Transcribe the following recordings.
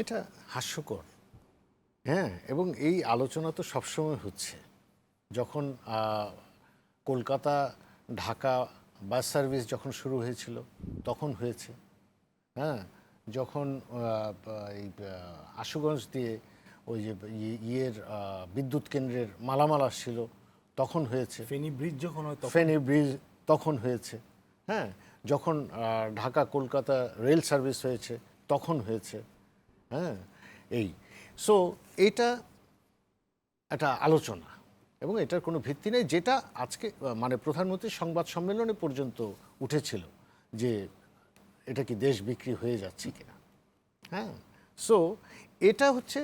এটা হাস্যকর। হ্যাঁ এবং এই আলোচনা তো সবসময় হচ্ছে। যখন কলকাতা ঢাকা বাস সার্ভিস যখন শুরু হয়েছিল তখন হয়েছে। হ্যাঁ যখন এই আশুগঞ্জ দিয়ে ওই যে ইয়ের বিদ্যুৎ কেন্দ্রের মালামাল আসছিল তখন হয়েছে। ফেনী ব্রিজ যখন হয় ফেনী ব্রিজ তখন হয়েছে। হ্যাঁ যখন ঢাকা কলকাতা রেল সার্ভিস হয়েছে তখন হয়েছে। হ্যাঁ এই। সো এটা একটা আলোচনা এবং এটার কোনো ভিত্তি নেই, যেটা আজকে মানে প্রধানমন্ত্রীর সংবাদ সম্মেলনে পর্যন্ত উঠেছিল যে এটা কি দেশ বিক্রি হয়ে যাচ্ছে কিনা। হ্যাঁ সো এটা হচ্ছে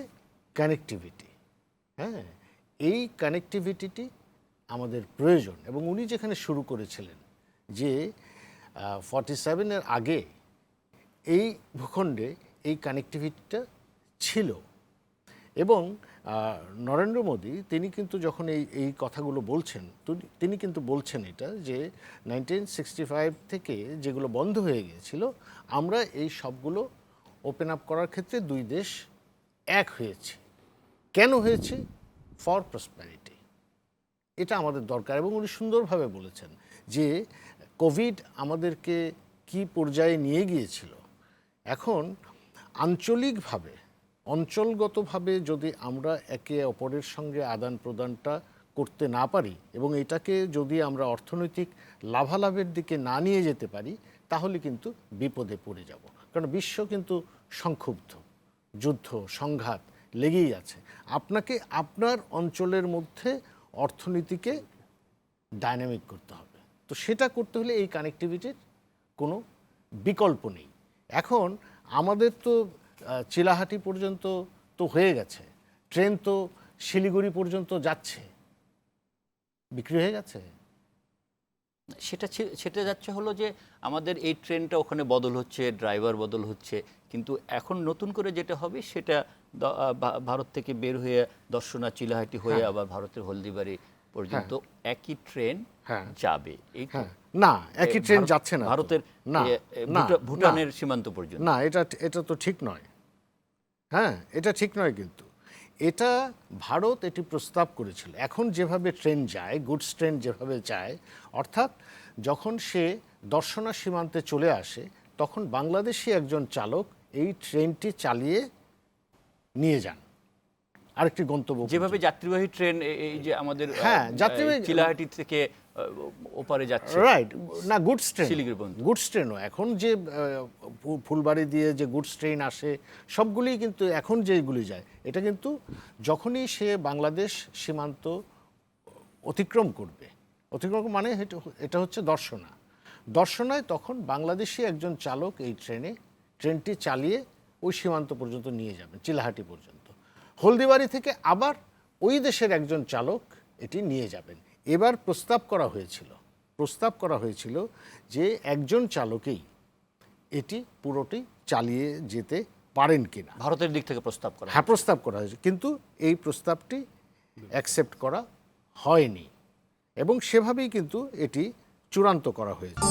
কানেক্টিভিটি হ্যাঁ এই কানেক্টিভিটিটি আমাদের প্রয়োজন এবং উনি যেখানে শুরু করেছিলেন যে ফর্টি সেভেনের আগে এই ভূখণ্ডে এই কানেক্টিভিটিটা ছিল। এবং নরেন্দ্র মোদী, তিনি কিন্তু যখন এই এই কথাগুলো বলছেন তিনি কিন্তু বলছেন এটা যে নাইনটিন সিক্সটি ফাইভ থেকে যেগুলো বন্ধ হয়ে গিয়েছিল, আমরা এই সবগুলো ওপেন আপ করার ক্ষেত্রে দুই দেশ এক হয়েছে। কেন হয়েছে? ফর প্রসপ্যারিটি এটা আমাদের দরকার। এবং উনি সুন্দরভাবে বলেছেন যে কোভিড আমাদেরকে কি পর্যায়ে নিয়ে গিয়েছিল? এখন আঞ্চলিকভাবে, অঞ্চলগতভাবে যদি আমরা একে অপরের সঙ্গে আদান প্রদানটা করতে না পারি এবং এটাকে যদি আমরা অর্থনৈতিক লাভালাভের দিকে না নিয়ে যেতে পারি, তাহলে কিন্তু বিপদে পড়ে যাব। কারণ বিশ্ব কিন্তু সংক্ষুব্ধ, যুদ্ধ, সংঘাত লেগেই আছে। আপনাকে আপনার অঞ্চলের মধ্যে অর্থনীতিকে ডাইনামিক করতে হবে। তো সেটা করতে হলে এই কানেক্টিভিটির কোনো বিকল্প নেই। এখন আমাদের তো চিলাহাটি পর্যন্ত তো হয়ে গেছে। ট্রেন তো শিলিগুড়ি পর্যন্ত যাচ্ছে। বিক্রি হয়ে গেছে? সেটা সেটা যাচ্ছে হলো যে আমাদের এই ট্রেনটা ওখানে বদল হচ্ছে ড্রাইভার বদল হচ্ছে কিন্তু এখন নতুন করে যেটা হবে সেটা ভারত থেকে বের হয়ে দর্শনা চিলাহাটি হয়ে আবার ভারতের হলদিবাড়ি পর্যন্ত একই ট্রেন হ্যাঁ। যাবে এই হ্যাঁ। না একই ট্রেন যাচ্ছে না ভারতের না। ভুটানের সীমান্ত পর্যন্ত। না এটা এটা তো ঠিক নয়। হ্যাঁ এটা ঠিক নয় কিন্তু। এটা ভারত এটি প্রস্তাব করেছিল। এখন যেভাবে ট্রেন যায় গুডস ট্রেন যেভাবে যায়, অর্থাৎ যখন সে দর্শনা সীমান্তে চলে আসে, তখন বাংলাদেশি একজন চালক এই ট্রেনটি চালিয়ে নিয়ে যান। আরেকটি গন্তব্য যেভাবে যাত্রীবাহী ট্রেন এই যে আমাদের হ্যাঁ, যাত্রীবাহী- চিলাহাটি থেকে ওপারে যাচ্ছে। রাইট না গুডস ট্রেন শিলিগুড়ি পর্যন্ত। গুডস ট্রেনও এখন যে ফুলবাড়ি দিয়ে যে গুডস ট্রেন আসে সবগুলিই কিন্তু এখন যেগুলি যায় এটা কিন্তু যখনই সে বাংলাদেশ সীমান্ত অতিক্রম করবে। অতিক্রম মানে এটা- এটা হচ্ছে দর্শনা। দর্শনায় তখন বাংলাদেশি একজন চালক এই ট্রেনে ট্রেনটি চালিয়ে ওই সীমান্ত পর্যন্ত নিয়ে যাবেন চিলাহাটি পর্যন্ত। হলদিবাড়ি থেকে আবার ওই দেশের একজন চালক এটি নিয়ে যাবেন। এবার প্রস্তাব করা হয়েছিল প্রস্তাব করা হয়েছিল যে একজন চালকেই এটি পুরোটি চালিয়ে যেতে পারেন কিনা। ভারতের দিক থেকে প্রস্তাব করা হ্যাঁ প্রস্তাব করা হয়েছে। কিন্তু এই প্রস্তাবটি অ্যাকসেপ্ট করা হয়নি এবং সেভাবেই কিন্তু এটি চূড়ান্ত করা হয়েছে।